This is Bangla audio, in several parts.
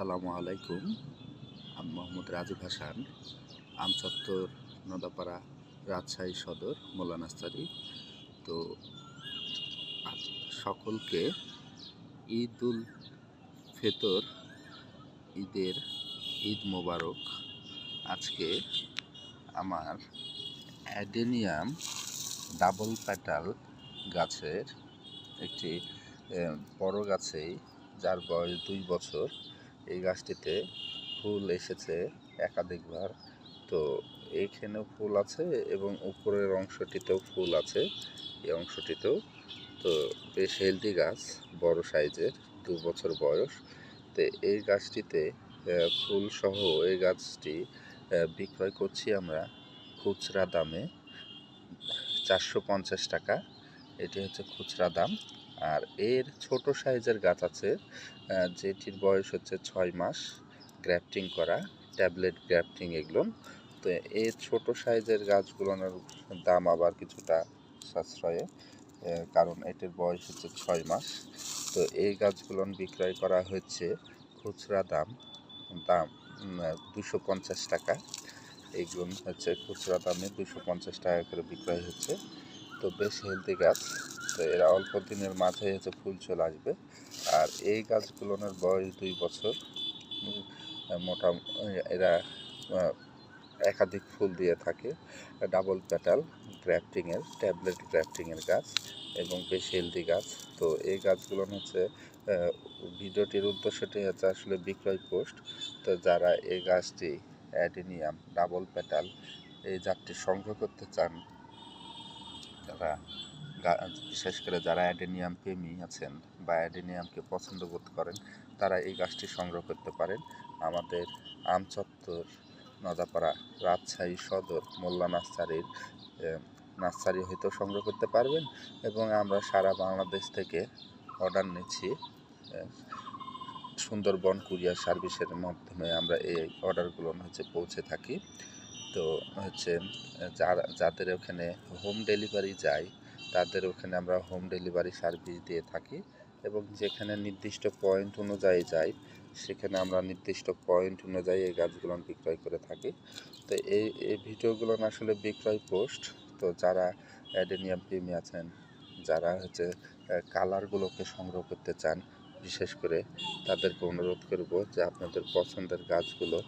আসসালামু আলাইকুম। আমি মোহাম্মদ রাজীব হাসান, আমচত্বর, নদাপাড়া রাজশাহী সদর মোল্লা নাস্তারি তো সকলকে ঈদ উল ফেতর, ঈদের ঈদ মোবারক। আজকে আমার অ্যাডেনিয়াম ডাবল প্যাটাল গাছের একটি বড় গাছেই, যার বয়স দুই বছর। এই গাছটিতে ফুল এসেছে একাধিকবার। তো এইখানেও ফুল আছে এবং উপরের অংশটিতেও ফুল আছে। এই অংশটিতেও তো বেশ হেলদি গাছ বড় সাইজের দু বছর বয়স। তো এই গাছটিতে আহ, ফুল সহ এই গাছটি বিক্রয় করছি আমরা খুচরা দামে। চারশো পঞ্চাশ টাকা। এটি হচ্ছে খুচরা দাম। আর এর ছোট সাইজের গাছ আছে যেটির বয়স হচ্ছে ছয় মাস। গ্রাফটিং করা ট্যাবলেট গ্রাফটিং এগুলো। তো এই ছোট সাইজের গাছগুলোর দাম আবার কিছুটা সাশ্রয়ে কারণ এটির বয়স হচ্ছে ছয় মাস। তো এই গাছগুলো বিক্রয় করা হচ্ছে খুচরা দাম দাম দুশো পঞ্চাশ টাকা। এগুলো হচ্ছে খুচরা দামে দুশো পঞ্চাশ টাকা করে বিক্রয় হচ্ছে। তো বেশ হেলদি গাছ। তো এরা অল্প দিনের মাঝে হচ্ছে ফুল চলে আসবে। আর এই গাছগুলোর বয়স দুই বছর। মোটা এরা একাধিক ফুল দিয়ে থাকে। ডাবল প্যাটাল গ্রাফটিংয়ের, ট্যাবলেট গ্রাফটিংয়ের গাছ এবং বেশ হেলদি গাছ। তো এই গাছগুলো হচ্ছে ভিডিওটির উদ্দেশ্যটি হচ্ছে আসলে বিক্রয় পোস্ট। তো যারা এই গাছটি অ্যাডিনিয়াম, ডাবল প্যাটাল এই জাতটি সংগ্রহ করতে চান যারা বিশেষ করে যারা অ্যাডেনিয়াম প্রেমী আছেন বা অ্যাডেনিয়ামকে পছন্দ বোধ করেন, তারা এই গাছটি সংগ্রহ করতে পারেন। আমাদের আমচত্বর, নদাপাড়া, রাজশাহী সদর, মোল্লা নার্সারির নার্সারি হয়তো সংগ্রহ করতে পারবেন এবং আমরা সারা বাংলাদেশ থেকে অর্ডার নিচ্ছি সুন্দরবন কুরিয়ার সার্ভিসের মাধ্যমে আমরা এই অর্ডারগুলো হচ্ছে পৌঁছে থাকি। তো হচ্ছে, যারা, যাদের ওখানে হোম ডেলিভারি যায়, তাদের ওখানে আমরা হোম ডেলিভারি সার্ভিস দিয়ে থাকি এবং যেখানে নির্দিষ্ট পয়েন্ট অনুযায়ী যাই, সেখানে আমরা নির্দিষ্ট পয়েন্ট অনুযায়ী এই গাছগুলো বিক্রয় করে থাকি। তো এই এই ভিডিওগুলো আসলে বিক্রয় পোস্ট তো যারা অ্যাডেনিয়াম প্রেমী আছেন, যারা হচ্ছে কালারগুলোকে সংগ্রহ করতে চান, বিশেষ করে তাদেরকে অনুরোধ করব যে আপনাদের পছন্দের গাছগুলো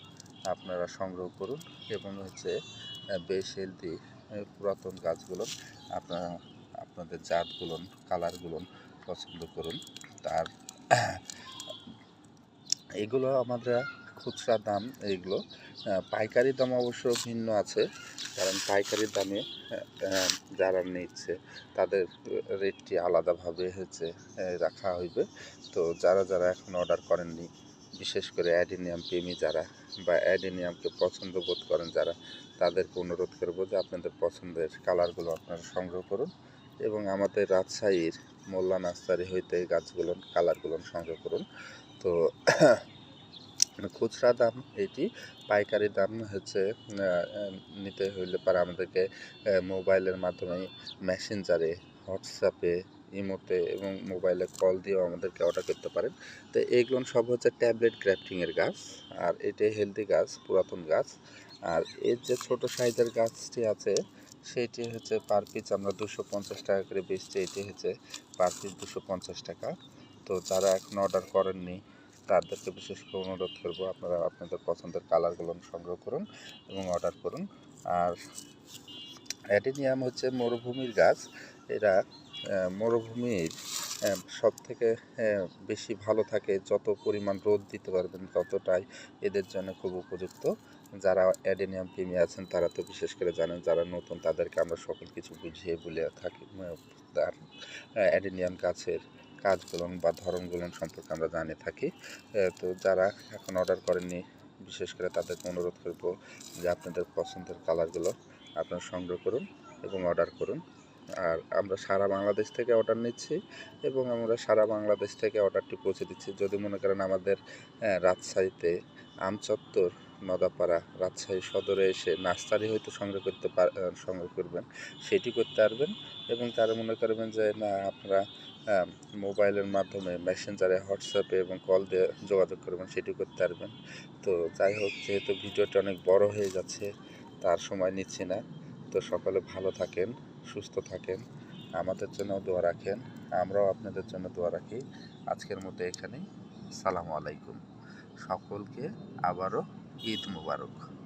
আপনারা সংগ্রহ করুন এবং হচ্ছে বেশ হেলদি পুরাতন গাছগুলো আপনারা আপনাদের জাতগুলো কালারগুলো পছন্দ করুন। তার এগুলো আমরা খুচরা দাম এইগুলো আহ, পাইকারি দাম অবশ্য ভিন্ন আছে কারণ পাইকারি দামে যারা নিচ্ছে তাদের রেটটি আলাদাভাবে হচ্ছে রাখা হইবে। তো যারা যারা এখন অর্ডার করেননি বিশেষ করে অ্যাডিনিয়াম প্রেমী যারা বা অ্যাডিনিয়ামকে পছন্দ বোধ করেন যারা, তাদেরকে অনুরোধ করব যে আপনাদের পছন্দের কালারগুলো আপনারা সংগ্রহ করুন এবং আমাদের রাজশাহীর মোল্লা নার্সারি হইতে গাছগুলো কালারগুলো সংগ্রহ করুন। তো খুচরা দাম এটি, পাইকারি দাম হচ্ছে নিতে হইলে পারে আমাদেরকে মোবাইলের মাধ্যমে মেসেঞ্জারে হোয়াটসঅ্যাপে ইমোতে এবং মোবাইলে কল দিয়েও আমাদেরকে অর্ডার করতে পারেন। তো এইগুলো সব হচ্ছে ট্যাবলেট গ্রাফটিংয়ের গাছ, আর এটাই হেলদি গাছ, পুরাতন গাছ। আর এর যে ছোট সাইজের গাছটি আছে, সেটি হচ্ছে পার পিস আমরা দুশো পঞ্চাশ টাকা করে বেচছি, এটি হচ্ছে পার পিস দুশো পঞ্চাশ টাকা। তো যারা এখন অর্ডার করেননি, তাদেরকে বিশেষ করে অনুরোধ করব, আপনারা আপনাদের পছন্দের কালারগুলো সংগ্রহ করুন এবং অর্ডার করুন। আর অ্যাডিনিয়াম হচ্ছে মরুভূমির গাছ, এরা মরুভূমির সব থেকে বেশি ভালো থাকে, যত পরিমাণ রোদ দিতে পারবেন ততটাই এদের জন্য খুব উপযুক্ত। যারা অ্যাডেনিয়াম প্রেমী আছেন, তারা তো বিশেষ করে জানেন, যারা নতুন, তাদেরকে আমরা সকল কিছু বুঝিয়ে বলে থাকি আর অ্যাডেনিয়াম গাছের কাজগুলো বা ধরনগুলো সম্পর্কে আমরা জানে থাকি। তো যারা এখন অর্ডার করেননি, বিশেষ করে তাদেরকে অনুরোধ করব যে আপনাদের পছন্দের কালারগুলো আপনারা সংগ্রহ করুন এবং অর্ডার করুন। আর আমরা সারা বাংলাদেশ থেকে অর্ডার নিচ্ছি এবং আমরা সারা বাংলাদেশ থেকে অর্ডারটি পৌঁছে দিচ্ছি। যদি মনে করেন আমাদের রাজশাহীতে আমচত্বর নদাপাড়া রাজশাহী সদরে এসে নার্সারি হয়তো সংগ্রহ করতে সংগ্রহ করবেন, সেটি করতে পারবেন এবং তারা মনে করবেন যে, না, আপনারা মোবাইলের মাধ্যমে মেসেঞ্জারে হোয়াটসঅ্যাপে এবং কল দিয়ে যোগাযোগ করবেন, সেটি করতে পারবেন। তো যাই হোক, যেহেতু ভিডিওটা অনেক বড় হয়ে যাচ্ছে, তার সময় নিচ্ছি না। তো সকলে ভালো থাকেন। সুস্থ থাকেন, আমাদের জন্য দোয়া রাখেন, আমরাও আপনাদের জন্য দোয়া রাখি। আজকের মতো এখানেই। সালামু আলাইকুম। সকলকে আবারও ঈদ মুবারক।